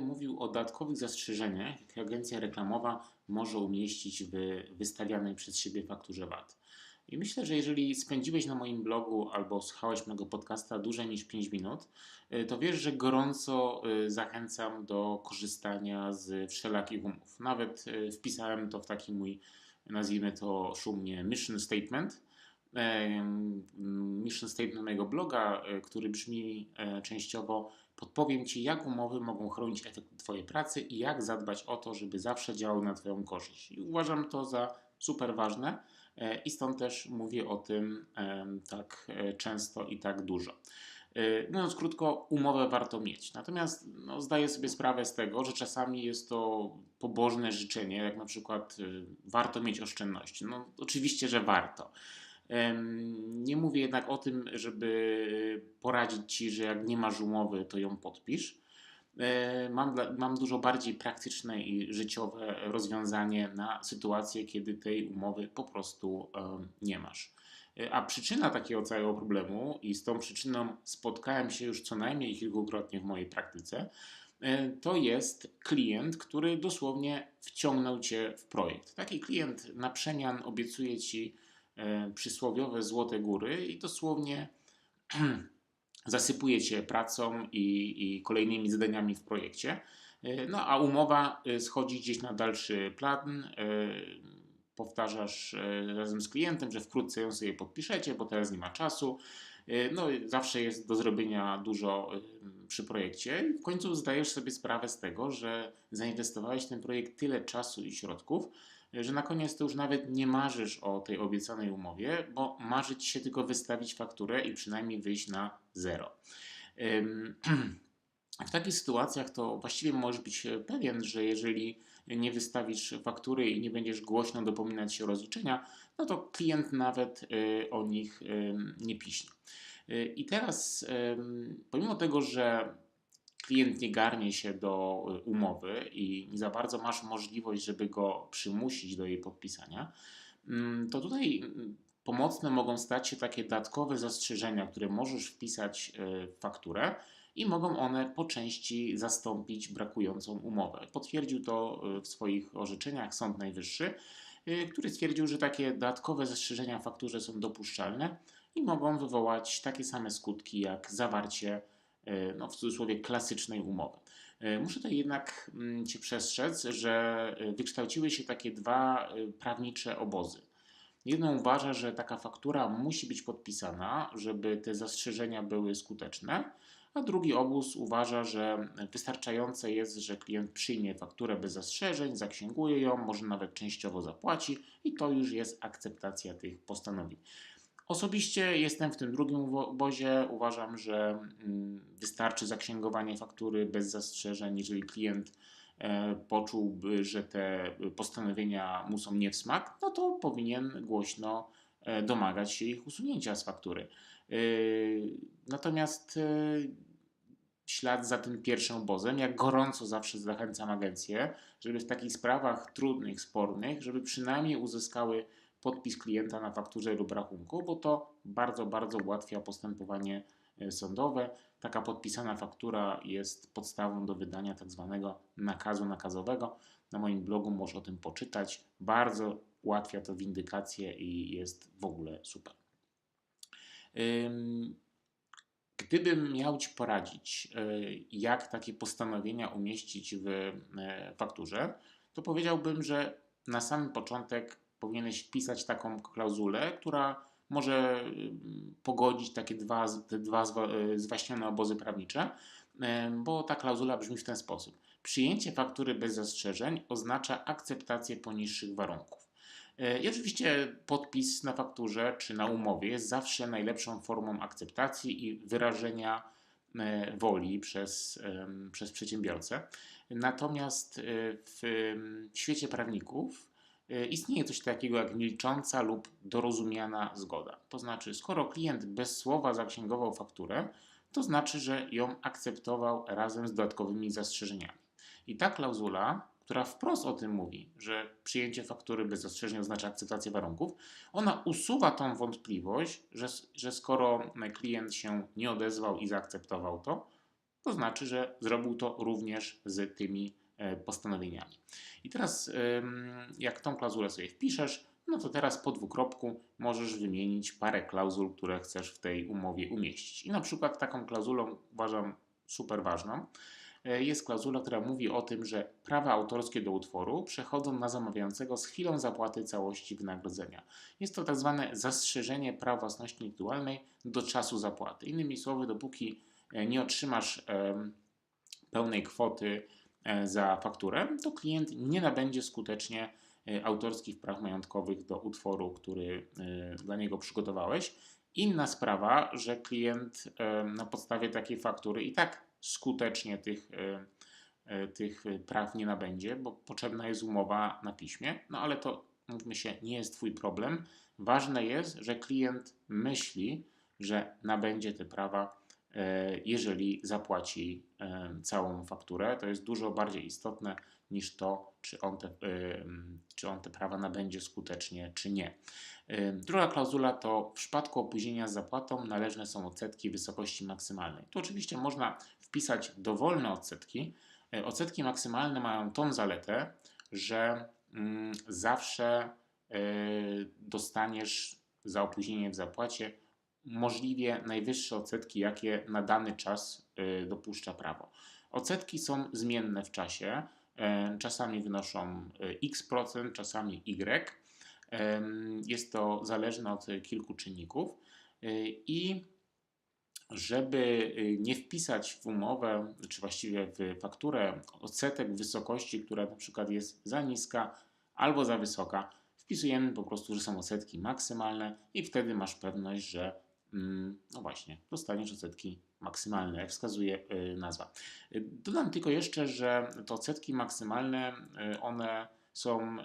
mówił o dodatkowych zastrzeżeniach, jakie agencja reklamowa może umieścić w wystawianej przez siebie fakturze VAT. I myślę, że jeżeli spędziłeś na moim blogu albo słuchałeś mojego podcasta dłużej niż 5 minut, y, to wiesz, że gorąco y, zachęcam do korzystania z wszelakich umów. Nawet y, wpisałem to w taki mój, nazwijmy to szumnie, mission statement. Em, Mission statement mojego bloga, który brzmi e, częściowo podpowiem Ci, jak umowy mogą chronić efekt Twojej pracy i jak zadbać o to, żeby zawsze działały na Twoją korzyść. I uważam to za super ważne e, i stąd też mówię o tym em, tak e, często i tak dużo. E, Mówiąc krótko, umowę warto mieć. Natomiast no, zdaję sobie sprawę z tego, że czasami jest to pobożne życzenie, jak na przykład warto mieć oszczędności. No, oczywiście, że warto. Nie mówię jednak o tym, żeby poradzić ci, że jak nie masz umowy, to ją podpisz. E, Mam, mam dużo bardziej praktyczne i życiowe rozwiązanie na sytuację, kiedy tej umowy po prostu nie masz. E, A przyczyna takiego całego problemu, i z tą przyczyną spotkałem się już co najmniej kilkukrotnie w mojej praktyce, e, to jest klient, który dosłownie wciągnął cię w projekt. Taki klient na przemian obiecuje ci przysłowiowe złote góry i dosłownie zasypuje cię pracą i, i kolejnymi zadaniami w projekcie. E, No a umowa e, schodzi gdzieś na dalszy plan. e, Powtarzasz e, razem z klientem, że wkrótce ją sobie podpiszecie, bo teraz nie ma czasu. E, No, zawsze jest do zrobienia dużo e, przy projekcie. W końcu zdajesz sobie sprawę z tego, że zainwestowałeś w ten projekt tyle czasu i środków, e, że na koniec to już nawet nie marzysz o tej obiecanej umowie, bo marzy ci się tylko wystawić fakturę i przynajmniej wyjść na zero. W takich sytuacjach to właściwie możesz być pewien, że jeżeli nie wystawisz faktury i nie będziesz głośno dopominać się o rozliczenia, no to klient nawet y, o nich nie piśnie. Y, I teraz, pomimo tego, że klient nie garnie się do y, umowy i nie za bardzo masz możliwość, żeby go przymusić do jej podpisania, ym, to tutaj ym, pomocne mogą stać się takie dodatkowe zastrzeżenia, które możesz wpisać y, w fakturę i mogą one po części zastąpić brakującą umowę. Potwierdził to y, w swoich orzeczeniach Sąd Najwyższy, który stwierdził, że takie dodatkowe zastrzeżenia w fakturze są dopuszczalne i mogą wywołać takie same skutki jak zawarcie, no w cudzysłowie, klasycznej umowy. Y, Muszę tutaj jednak mm, Cię przestrzec, że y, wykształciły się takie dwa prawnicze obozy. Jedno uważa, że taka faktura musi być podpisana, żeby te zastrzeżenia były skuteczne, a drugi obóz uważa, że wystarczające jest, że klient przyjmie fakturę bez zastrzeżeń, zaksięguje ją, może nawet częściowo zapłaci i to już jest akceptacja tych postanowień. Osobiście jestem w tym drugim obozie. Uważam, że mm, wystarczy zaksięgowanie faktury bez zastrzeżeń, jeżeli klient e, poczułby, że te postanowienia mu są nie w smak, no to powinien głośno e, domagać się ich usunięcia z faktury. Yy, Natomiast ślad za tym pierwszym obozem, jak gorąco zawsze zachęcam agencję, żeby w takich sprawach trudnych, spornych, żeby przynajmniej uzyskały podpis klienta na fakturze lub rachunku, bo to bardzo, bardzo ułatwia postępowanie e, sądowe. Taka podpisana faktura jest podstawą do wydania tak zwanego nakazu nakazowego. Na moim blogu możesz o tym poczytać. Bardzo ułatwia to windykację i jest w ogóle super. Ym, Gdybym miał Ci poradzić, y, jak takie postanowienia umieścić w e, fakturze, to powiedziałbym, że na samym początek powinieneś wpisać taką klauzulę, która może ym, pogodzić takie dwa, dwa e, zwaśnione obozy prawnicze, em, bo ta klauzula brzmi w ten sposób. Przyjęcie faktury bez zastrzeżeń oznacza akceptację poniższych warunków. I oczywiście podpis na fakturze czy na umowie jest zawsze najlepszą formą akceptacji i wyrażenia woli przez, przez przedsiębiorcę. Natomiast w świecie prawników istnieje coś takiego jak milcząca lub dorozumiana zgoda. To znaczy, skoro klient bez słowa zaksięgował fakturę, to znaczy, że ją akceptował razem z dodatkowymi zastrzeżeniami. I ta klauzula, która wprost o tym mówi, że przyjęcie faktury bez zastrzeżeń oznacza akceptację warunków, ona usuwa tą wątpliwość, że, że skoro klient się nie odezwał i zaakceptował to, to znaczy, że zrobił to również z tymi e, postanowieniami. I teraz, jak tą klauzulę sobie wpiszesz, no to teraz po dwukropku możesz wymienić parę klauzul, które chcesz w tej umowie umieścić. I na przykład taką klauzulą uważam super ważną e, jest klauzula, która mówi o tym, że prawa autorskie do utworu przechodzą na zamawiającego z chwilą zapłaty całości wynagrodzenia. Jest to tak zwane zastrzeżenie praw własności intelektualnej do czasu zapłaty. Innymi słowy, dopóki e, nie otrzymasz pełnej kwoty e, za fakturę, to klient nie nabędzie skutecznie autorskich praw majątkowych do utworu, który dla niego przygotowałeś. Inna sprawa, że klient na podstawie takiej faktury i tak skutecznie tych, tych praw nie nabędzie, bo potrzebna jest umowa na piśmie, no ale to, mówmy się, nie jest Twój problem. Ważne jest, że klient myśli, że nabędzie te prawa, e, jeżeli zapłaci całą fakturę. To jest dużo bardziej istotne niż to, czy on te, czy on te prawa nabędzie skutecznie, czy nie. Druga klauzula to w przypadku opóźnienia z zapłatą należne są odsetki wysokości maksymalnej. Tu oczywiście można wpisać dowolne odsetki. E, odsetki maksymalne mają tą zaletę, że mm, zawsze e, dostaniesz za opóźnienie w zapłacie możliwie najwyższe odsetki, jakie na dany czas e, dopuszcza prawo. Odsetki są zmienne w czasie. Czasami wynoszą x procent, czasami y. Jest to zależne od kilku czynników i żeby y, nie wpisać w umowę, czy właściwie w fakturę odsetek wysokości, która na przykład jest za niska albo za wysoka, wpisujemy po prostu, że są odsetki maksymalne i wtedy masz pewność, że no właśnie, dostaniesz odsetki maksymalne, jak wskazuje y, nazwa. Y, dodam tylko jeszcze, że te odsetki maksymalne, one są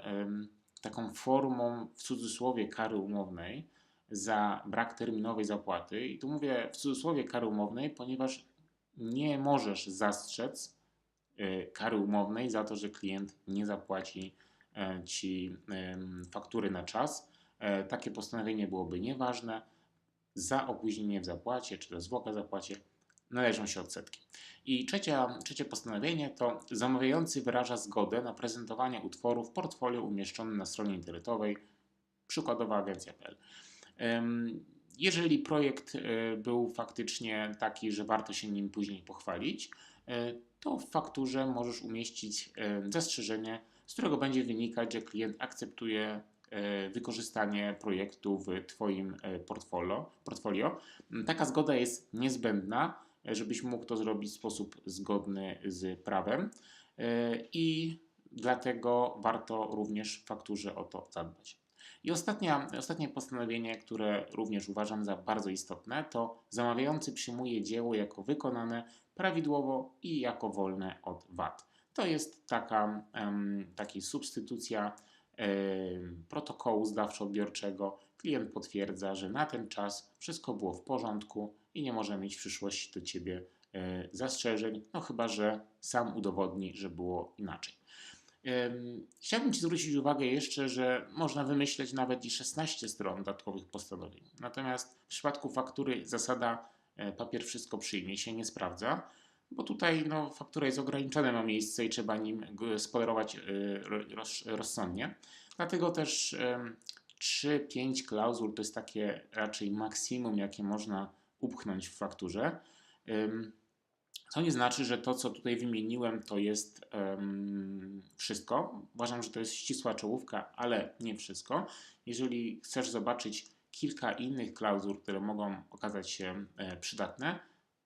taką formą w cudzysłowie kary umownej, za brak terminowej zapłaty. I tu mówię w cudzysłowie kary umownej, ponieważ nie możesz zastrzec kary umownej za to, że klient nie zapłaci e, ci faktury na czas. E, takie postanowienie byłoby nieważne. Za opóźnienie w zapłacie czy za zwłokę zapłacie należą się odsetki. I trzecia, trzecie postanowienie to zamawiający wyraża zgodę na prezentowanie utworu w portfolio umieszczonym na stronie internetowej, przykładowa agencja.pl. Jeżeli projekt e, był faktycznie taki, że warto się nim później pochwalić, e, to w fakturze możesz umieścić e, zastrzeżenie, z którego będzie wynikać, że klient akceptuje wykorzystanie projektu w Twoim portfolio. portfolio. Taka zgoda jest niezbędna, żebyś mógł to zrobić w sposób zgodny z prawem i dlatego warto również w fakturze o to zadbać. I ostatnia, ostatnie postanowienie, które również uważam za bardzo istotne, to zamawiający przyjmuje dzieło jako wykonane prawidłowo i jako wolne od wad. To jest taka, um, taka substytucja protokołu zdawczo-odbiorczego. Klient potwierdza, że na ten czas wszystko było w porządku i nie może mieć w przyszłości do ciebie e, zastrzeżeń, no chyba że sam udowodni, że było inaczej. Chciałbym Ci zwrócić uwagę jeszcze, że można wymyśleć nawet i 16 stron dodatkowych postanowień. Natomiast w przypadku faktury zasada e, papier wszystko przyjmie się nie sprawdza, bo tutaj no, faktura jest ograniczone ma miejsce i trzeba nim spolerować e, rozsądnie. Dlatego też 3-5 klauzul to jest takie raczej maksimum, jakie można upchnąć w fakturze. Co nie znaczy, że to, co tutaj wymieniłem, to jest wszystko. Uważam, że to jest ścisła czołówka, ale nie wszystko. Jeżeli chcesz zobaczyć kilka innych klauzul, które mogą okazać się e, przydatne,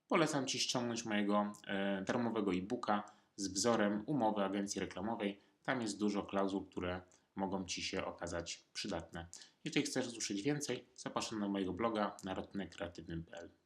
polecam Ci ściągnąć mojego e, darmowego e-booka z wzorem umowy agencji reklamowej. Tam jest dużo klauzul, które mogą Ci się okazać przydatne. Jeżeli chcesz usłyszeć więcej, zapraszam na mojego bloga narodnekreatywnym.pl.